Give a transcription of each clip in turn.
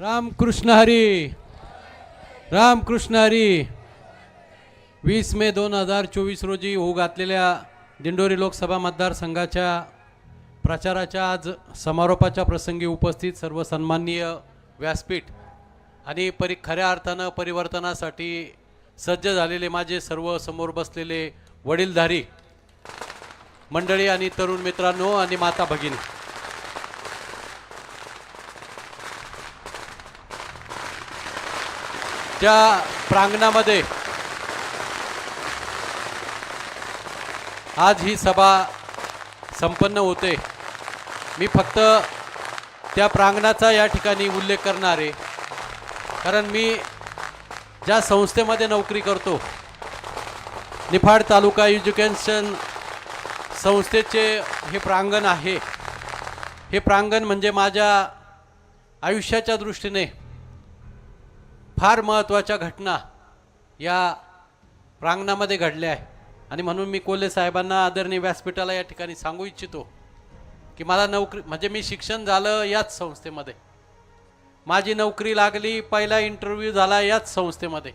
रामकृष्ण हरी. रामकृष्ण हरी. वीस मे दोन हजार चोवीस रोजी होऊ घातलेल्या दिंडोरी लोकसभा मतदारसंघाच्या प्रचाराच्या आज समारोपाच्या प्रसंगी उपस्थित सर्व सन्माननीय व्यासपीठ आणि परि खऱ्या अर्थानं परिवर्तनासाठी सज्ज झालेले माझे सर्व समोर बसलेले वडीलधारी मंडळी आणि तरुण मित्रांनो आणि माता भगिनी. त्या प्रांगणामध्ये. आज ही सभा संपन्न होते. मी फक्त त्या प्रांगणाचा या ठिकाणी उल्लेख करणार आहे. कारण मी ज्या संस्थेमध्ये नोकरी करतो निफाड तालुका एज्युकेशन संस्थेचे हे प्रांगण आहे. हे प्रांगण म्हणजे माझ्या आयुष्याच्या दृष्टीने फार महत्त्वाच्या घटना या प्रांगणामध्ये घडल्या आहे. आणि म्हणून मी कोल्हे साहेबांना आदरणीय व्यासपीठाला या ठिकाणी सांगू इच्छितो की मला नोकरी म्हणजे मी शिक्षण झालं याच संस्थेमध्ये. माझी नोकरी लागली पहिला इंटरव्ह्यू झाला याच संस्थेमध्ये.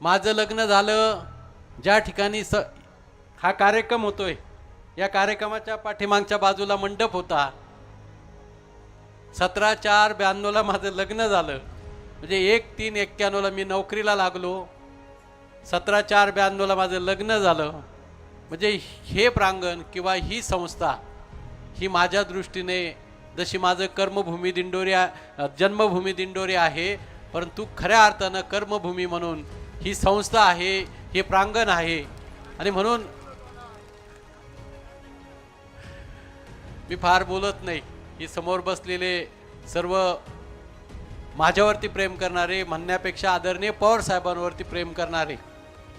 माझं लग्न झालं ज्या ठिकाणी स हा कार्यक्रम होतोय या कार्यक्रमाच्या पाठीमागच्या बाजूला मंडप होता. सतरा चार ब्याण्णवला माझं लग्न झालं. म्हणजे एक तीन एक्क्याण्णवला मी नोकरीला लागलो. सतरा चार ब्याण्णवला माझं लग्न झालं. म्हणजे हे प्रांगण किंवा ही संस्था ही माझ्या दृष्टीने जशी माझं कर्मभूमी दिंडोरी जन्मभूमी दिंडोरी आहे परंतु खऱ्या अर्थानं कर्मभूमी म्हणून ही संस्था आहे हे प्रांगण आहे. आणि म्हणून मी फार बोलत नाही. ही समोर बसलेले सर्व माझ्यावरती प्रेम करणारे म्हणण्यापेक्षा आदरणीय पवार साहेबांवरती प्रेम करणारे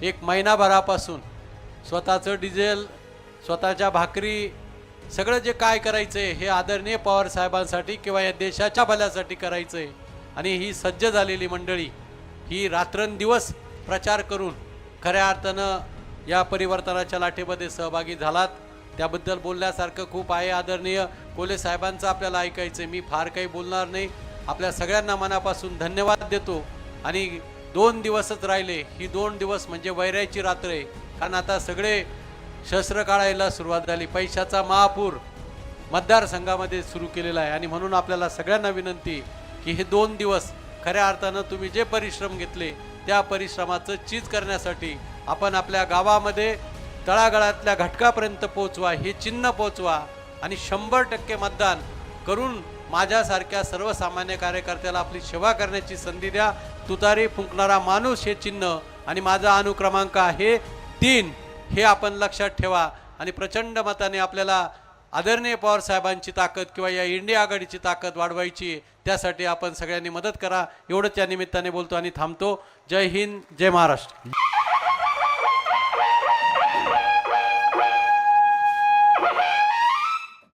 एक महिनाभरापासून स्वतःचं डिझेल स्वतःच्या भाकरी सगळं जे काय करायचं आहे हे आदरणीय पवार साहेबांसाठी किंवा या देशाच्या भल्यासाठी करायचं आहे आणि ही सज्ज झालेली मंडळी ही रात्रंदिवस प्रचार करून खऱ्या अर्थानं या परिवर्तनाच्या लाटेमध्ये सहभागी झालात. त्याबद्दल बोलण्यासारखं खूप आहे. आदरणीय कोले साहेबांचं आपल्याला ऐकायचं आहे मी फार काही बोलणार नाही. आपल्या सगळ्यांना मनापासून धन्यवाद देतो. आणि दोन दिवसच राहिले. ही दोन दिवस म्हणजे वैरायची रात्र आहे. कारण आता सगळे शस्त्र काढायला सुरुवात झाली. पैशाचा महापूर मतदारसंघामध्ये सुरू केलेला आहे. आणि म्हणून आपल्याला सगळ्यांना विनंती की हे दोन दिवस खऱ्या अर्थानं तुम्ही जे परिश्रम घेतले त्या परिश्रमाचं चीज करण्यासाठी आपण आपल्या गावामध्ये तळागाळातल्या घटकापर्यंत पोहोचवा हे चिन्ह पोहोचवा आणि शंभर टक्के मतदान करून माझ्यासारख्या सर्वसामान्य कार्यकर्त्याला आपली सेवा करण्याची संधी द्या. तुतारी फुंकणारा माणूस हे चिन्ह आणि माझा अनुक्रमांक आहे तीन. हे आपण लक्षात ठेवा आणि प्रचंड मताने आपल्याला आदरणीय पवार साहेबांची ताकद किंवा या इंडिया आघाडीची ताकद वाढवायची त्यासाठी आपण सगळ्यांनी मदत करा. एवढंच या निमित्ताने बोलतो आणि थांबतो. जय हिंद जय महाराष्ट्र.